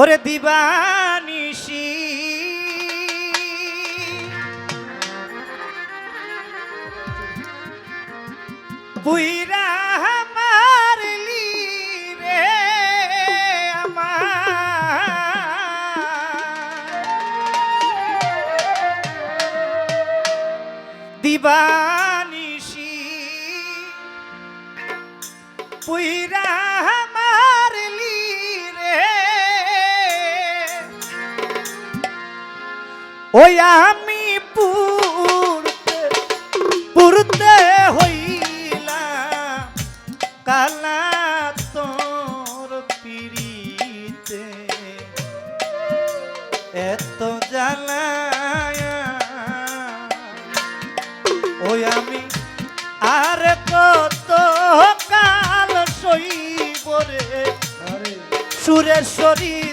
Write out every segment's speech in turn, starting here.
ওরে দিবানিশি। বুইরা মারলি পুই ওই আমি পুরতে পুরতে হইলাম কালা তোর পিড়িতে। এত জ্বালায়া ওই আমি আর কত কাল সই বরে সুরেশ্বরী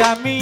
আমি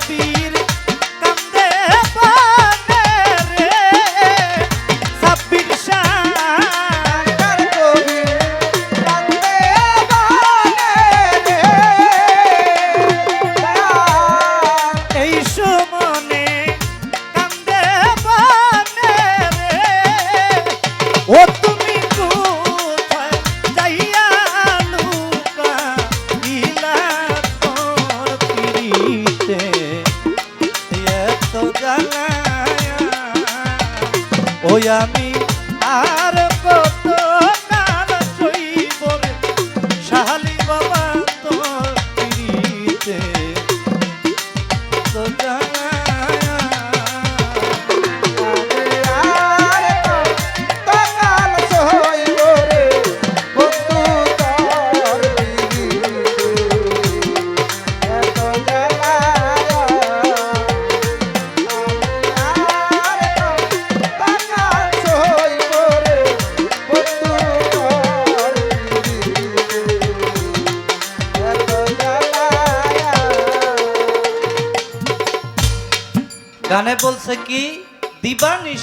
Dios. ওই আমি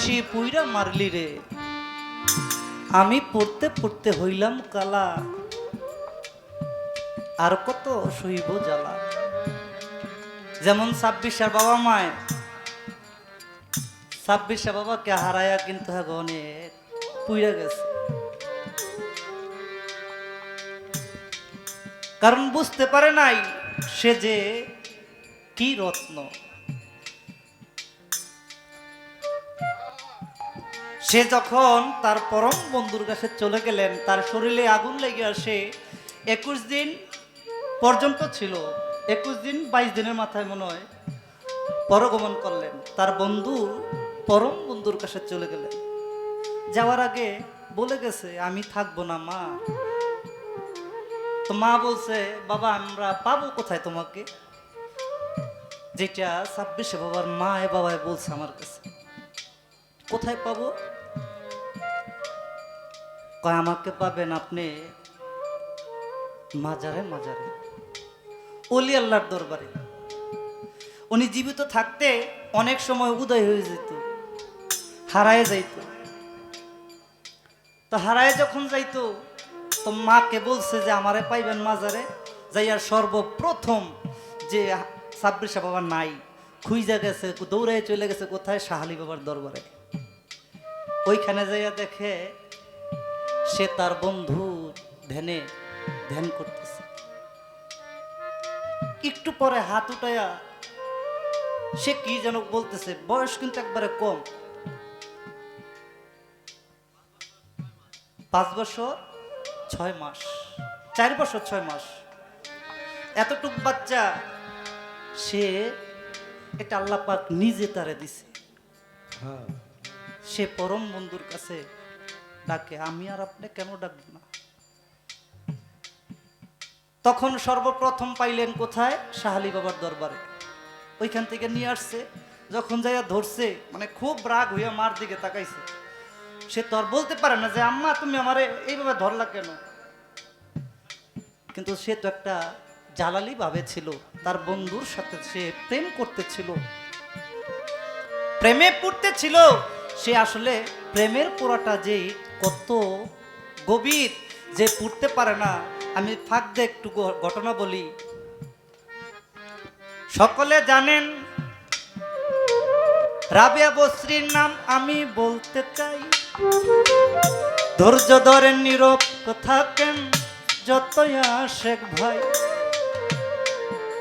দিবানিশি পুইরা মারলি রে। আমি পড়তে পড়তে হইলাম কালা। আর কত সইব জ্বালা। যেমন ছাব্বিশের বাবা মায় ছাব্বিশে বাবাকে হারায়া কিন্তু হ্যাঁ অনেক পুইরা গেছে। কারণ বুঝতে পারে নাই সে যে কি রত্ন। সে যখন তার পরম বন্ধুর কাছে চলে গেলেন, তার শরীরে আগুন লেগে আসে, একুশ দিন পর্যন্ত ছিল। একুশ দিন বাইশ দিনের মাথায় মনে হয় পরগমন করলেন। তার বন্ধু পরম বন্ধুর কাছে চলে গেলেন। যাওয়ার আগে বলে গেছে, আমি থাকব না, মা। তো মা বলছে, বাবা, আমরা পাবো কোথায় তোমাকে? যেটা ছাব্বিশে বাবার মা এ বাবাই বলছে আমার কাছে। কোথায় পাবো? কয়, আমাকে পাবেন আপনি? মাজারে মাজারে। অলি আল্লাহর দরবারে। উনি জীবিত থাকতে অনেক সময় উদয় হয়ে যেত, হারায় যাইত। তো হারায় যখন যাইতো, তো মাকে বলছে যে, আমারে পাইবেন মাজারে? যাইয়ার সর্বপ্রথম যে সাব্বির বাবা নাই, খুঁজা গেছে দৌড়ায় চলে গেছে কোথায়? সাহালি বাবার দরবারে। ওইখানে যাইয়া দেখে সে তার বন্ধু ধ্যানে ধ্যান করতেছে। একটু পরে হাত উঠাইয়া সে কি যেন বলতেছে বয়স কিন্তু একবারে কম। পাঁচ বছর ছয় মাস চার বছর ছয় মাস। এতটুক বাচ্চা সে এটা আল্লাহ পাক নিজে তারে দিছে। সে পরম বন্ধুর কাছে ডাকে, আমি আর আপনি কেন ডাকব না? তখন সর্বপ্রথম পাইলেন কোথায়? শাহালি বাবার দরবারে। ওইখান থেকে নিয়ে আসছে। যখন যাইয়া ধরছে মানে খুব রাগ হইয়া মার দিকে তাকাইছে। সে তো আর বলতে পারে না যে, আম্মা, তুমি আমারে এইভাবে ধরলা কেন? কিন্তু সে তো একটা জালালি ভাবে ছিল। তার বন্ধুর সাথে সে প্রেম করতেছিল প্রেমে পড়তে ছিল। সে আসলে প্রেমের পোড়াটা যে কত গভীর যে পড়তে পারে না। আমি ফাঁক দিয়ে একটু ঘটনা বলি। সকলে জানেন, রাবিয়া বস্রির নাম আমি বলতে চাই। ধৈর্য ধরেন নীরব কথা কেন? যতই শেখ ভাই